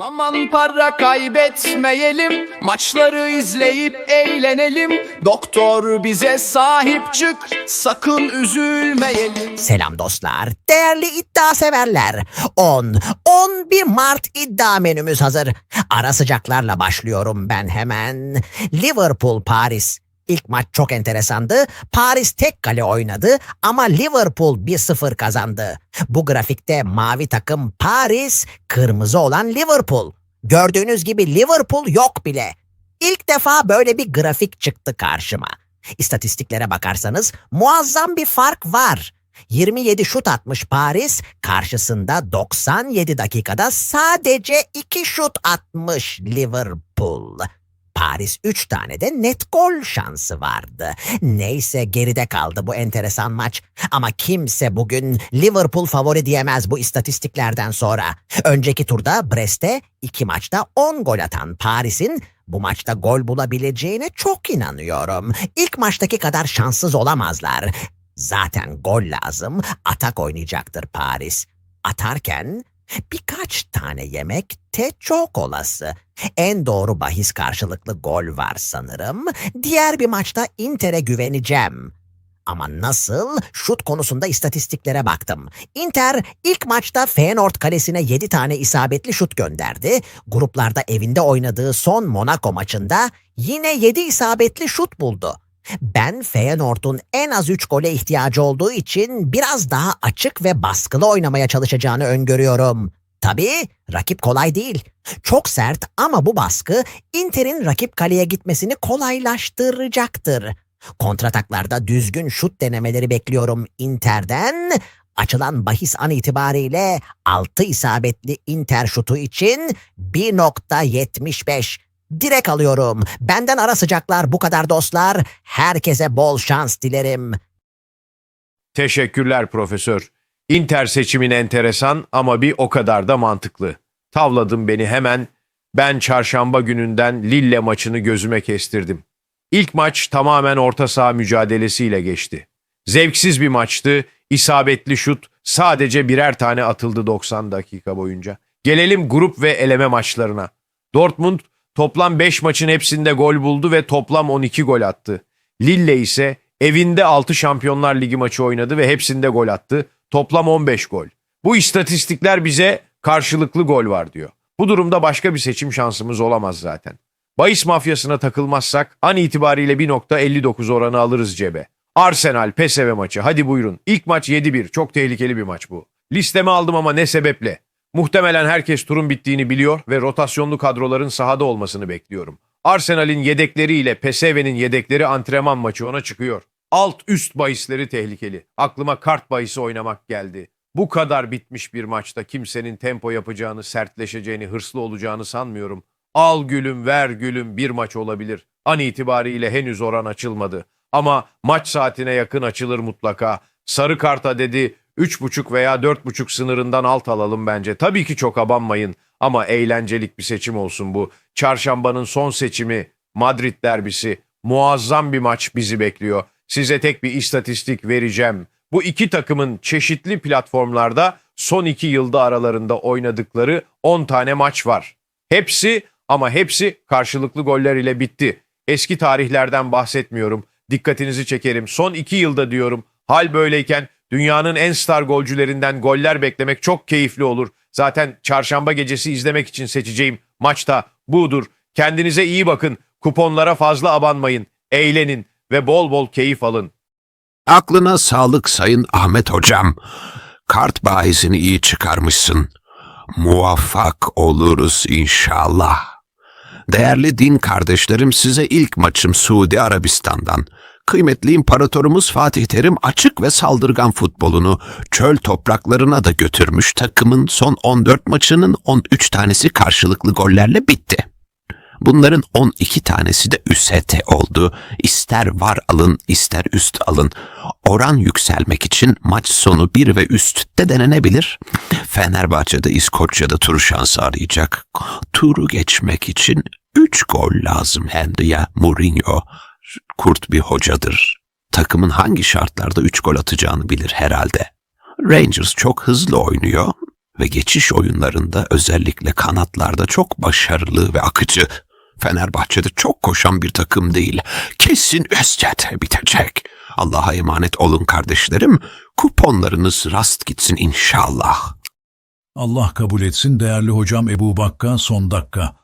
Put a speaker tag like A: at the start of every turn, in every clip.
A: Aman para kaybetmeyelim Maçları izleyip eğlenelim Doktor bize sahip çık Sakın üzülmeyelim
B: Selam dostlar, değerli iddia severler. 10, 11 Mart iddia menümüz hazır. Ara sıcaklarla başlıyorum ben hemen. Liverpool Paris. İlk maç çok enteresandı. Paris tek kale oynadı ama Liverpool 1-0 kazandı. Bu grafikte mavi takım Paris, kırmızı olan Liverpool. Gördüğünüz gibi Liverpool yok bile. İlk defa böyle bir grafik çıktı karşıma. İstatistiklere bakarsanız muazzam bir fark var. 27 şut atmış Paris, karşısında 97 dakikada sadece 2 şut atmış Liverpool. Paris 3 tane de net gol şansı vardı. Neyse geride kaldı bu enteresan maç. Ama kimse bugün Liverpool favori diyemez bu istatistiklerden sonra. Önceki turda Brest'e 2 maçta 10 gol atan Paris'in bu maçta gol bulabileceğine çok inanıyorum. İlk maçtaki kadar şanssız olamazlar. Zaten gol lazım. Atak oynayacaktır Paris. Atarken birkaç tane yemek de çok olası. En doğru bahis karşılıklı gol var sanırım. Diğer bir maçta Inter'e güveneceğim. Ama nasıl? Şut konusunda istatistiklere baktım. Inter ilk maçta Feyenoord kalesine 7 tane isabetli şut gönderdi. Gruplarda evinde oynadığı son Monaco maçında yine 7 isabetli şut buldu. Ben Feyenoord'un en az 3 gole ihtiyacı olduğu için biraz daha açık ve baskılı oynamaya çalışacağını öngörüyorum. Tabii rakip kolay değil. Çok sert ama bu baskı Inter'in rakip kaleye gitmesini kolaylaştıracaktır. Kontrataklarda düzgün şut denemeleri bekliyorum Inter'den. Açılan bahis an itibariyle 6 isabetli Inter şutu için 1.75. Direkt alıyorum. Benden ara sıcaklar bu kadar dostlar. Herkese bol şans dilerim.
C: Teşekkürler profesör. Inter seçimin enteresan ama bir o kadar da mantıklı. Tavladın beni hemen. Ben çarşamba gününden Lille maçını gözüme kestirdim. İlk maç tamamen orta saha mücadelesiyle geçti. Zevksiz bir maçtı. İsabetli şut sadece birer tane atıldı 90 dakika boyunca. Gelelim grup ve eleme maçlarına. Dortmund toplam 5 maçın hepsinde gol buldu ve toplam 12 gol attı. Lille ise evinde 6 Şampiyonlar Ligi maçı oynadı ve hepsinde gol attı. Toplam 15 gol. Bu istatistikler bize karşılıklı gol var diyor. Bu durumda başka bir seçim şansımız olamaz zaten. Bahis mafyasına takılmazsak an itibariyle 1.59 oranı alırız cebe. Arsenal PSV maçı hadi buyurun. İlk maç 7-1 çok tehlikeli bir maç bu. Listeme aldım ama ne sebeple? Muhtemelen herkes turun bittiğini biliyor ve rotasyonlu kadroların sahada olmasını bekliyorum. Arsenal'in yedekleriyle PSV'nin yedekleri antrenman maçı ona çıkıyor. Alt üst bahisleri tehlikeli. Aklıma kart bahisi oynamak geldi. Bu kadar bitmiş bir maçta kimsenin tempo yapacağını, sertleşeceğini, hırslı olacağını sanmıyorum. Al gülüm ver gülüm bir maç olabilir. An itibariyle henüz oran açılmadı. Ama maç saatine yakın açılır mutlaka. Sarı karta dedi 3.5 veya 4.5 sınırından alt alalım bence. Tabii ki çok abanmayın ama eğlencelik bir seçim olsun bu. Çarşambanın son seçimi Madrid derbisi. Muazzam bir maç bizi bekliyor. Size tek bir istatistik vereceğim. Bu iki takımın çeşitli platformlarda son iki yılda aralarında oynadıkları 10 tane maç var. Hepsi ama hepsi karşılıklı goller ile bitti. Eski tarihlerden bahsetmiyorum. Dikkatinizi çekerim. Son iki yılda diyorum. Hal böyleyken dünyanın en star golcülerinden goller beklemek çok keyifli olur. Zaten çarşamba gecesi izlemek için seçeceğim maçta budur. Kendinize iyi bakın. Kuponlara fazla abanmayın. Eğlenin ve bol bol keyif alın.
D: Aklına sağlık sayın Ahmet hocam. Kart bahisini iyi çıkarmışsın. Muvaffak oluruz inşallah. Değerli din kardeşlerim size ilk maçım Suudi Arabistan'dan. Kıymetli imparatorumuz Fatih Terim açık ve saldırgan futbolunu çöl topraklarına da götürmüş takımın son 14 maçının 13 tanesi karşılıklı gollerle bitti. Bunların 12 tanesi de üsete oldu. İster var alın, ister üst alın. Oran yükselmek için maç sonu 1 ve üstte denenebilir. Fenerbahçe'de İskoçya'da tur şansı arayacak. Turu geçmek için 3 gol lazım de ya Mourinho. Kurt bir hocadır. Takımın hangi şartlarda 3 gol atacağını bilir herhalde. Rangers çok hızlı oynuyor. ve geçiş oyunlarında özellikle kanatlarda çok başarılı ve akıcı. Fenerbahçe'de çok koşan bir takım değil. Kesin Özcet bitecek. Allah'a emanet olun kardeşlerim. Kuponlarınız rast gitsin inşallah.
E: Allah kabul etsin değerli hocam Ebu Bakka son dakika.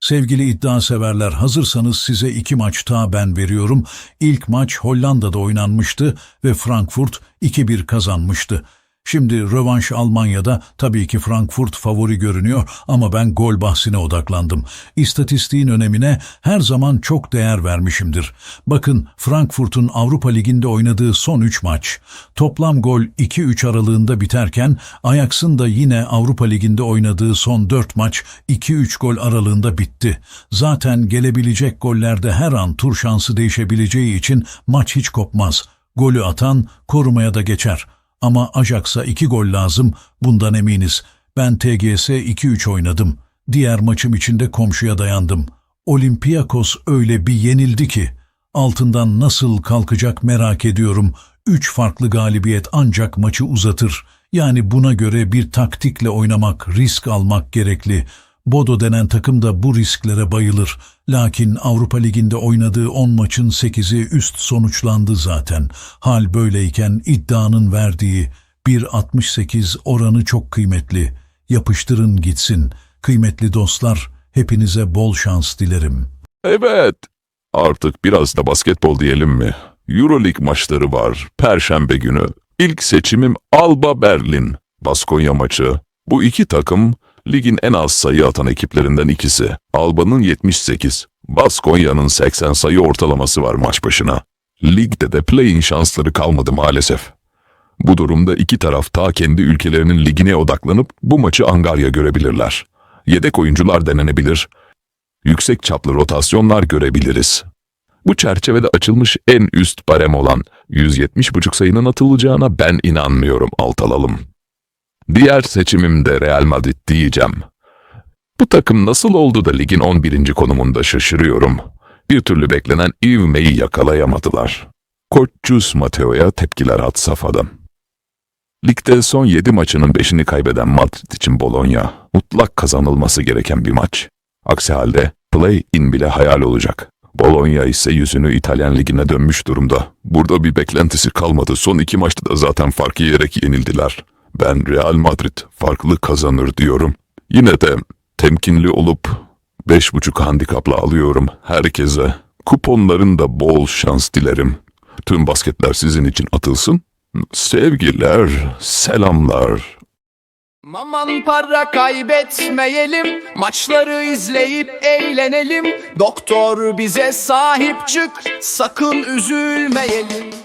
E: Sevgili iddia severler hazırsanız size iki maç daha ben veriyorum. İlk maç Hollanda'da oynanmıştı ve Frankfurt 2-1 kazanmıştı. Şimdi rövanş Almanya'da tabii ki Frankfurt favori görünüyor ama ben gol bahsine odaklandım. İstatistiğin önemine her zaman çok değer vermişimdir. Bakın Frankfurt'un Avrupa Ligi'nde oynadığı son 3 maç. Toplam gol 2-3 aralığında biterken Ajax'ın da yine Avrupa Ligi'nde oynadığı son 4 maç 2-3 gol aralığında bitti. Zaten gelebilecek gollerde her an tur şansı değişebileceği için maç hiç kopmaz. Golü atan korumaya da geçer. Ama Ajax'a 2 gol lazım, bundan eminiz. Ben TGS 2-3 oynadım. Diğer maçım içinde komşuya dayandım. Olympiakos öyle bir yenildi ki. Altından nasıl kalkacak merak ediyorum. Üç farklı galibiyet ancak maçı uzatır. Yani buna göre bir taktikle oynamak, risk almak gerekli. Bodo denen takım da bu risklere bayılır. Lakin Avrupa Ligi'nde oynadığı 10 maçın 8'i üst sonuçlandı zaten. Hal böyleyken iddianın verdiği 1.68 oranı çok kıymetli. Yapıştırın gitsin. Kıymetli dostlar, hepinize bol şans dilerim.
F: Evet. Artık biraz da basketbol diyelim mi? Euroleague maçları var. Perşembe günü. İlk seçimim Alba Berlin. Baskonya maçı. Bu iki takım ligin en az sayı atan ekiplerinden ikisi. Alba'nın 78, Baskonya'nın 80 sayı ortalaması var maç başına. Ligde de play-in şansları kalmadı maalesef. Bu durumda iki taraf ta kendi ülkelerinin ligine odaklanıp bu maçı Angarya görebilirler. Yedek oyuncular denenebilir, yüksek çaplı rotasyonlar görebiliriz. Bu çerçevede açılmış en üst barem olan 170,5 sayının atılacağına ben inanmıyorum alt alalım. Diğer seçimim de Real Madrid diyeceğim. Bu takım nasıl oldu da ligin 11. konumunda şaşırıyorum. Bir türlü beklenen ivmeyi yakalayamadılar. Koçcus Mateo'ya tepkiler had safhadan. Ligde son 7 maçının 5'ini kaybeden Madrid için Bologna, mutlak kazanılması gereken bir maç. Aksi halde play-in bile hayal olacak. Bologna ise yüzünü İtalyan ligine dönmüş durumda. Burada bir beklentisi kalmadı. Son iki maçta da zaten fark yiyerek yenildiler. Ben Real Madrid farklı kazanır diyorum. Yine de temkinli olup 5.5 handikapla alıyorum herkese. Kuponlarında bol şans dilerim. Tüm basketler sizin için atılsın. Sevgiler, selamlar.
A: Aman para kaybetmeyelim Maçları izleyip eğlenelim Doktor bize sahip çık Sakın üzülmeyelim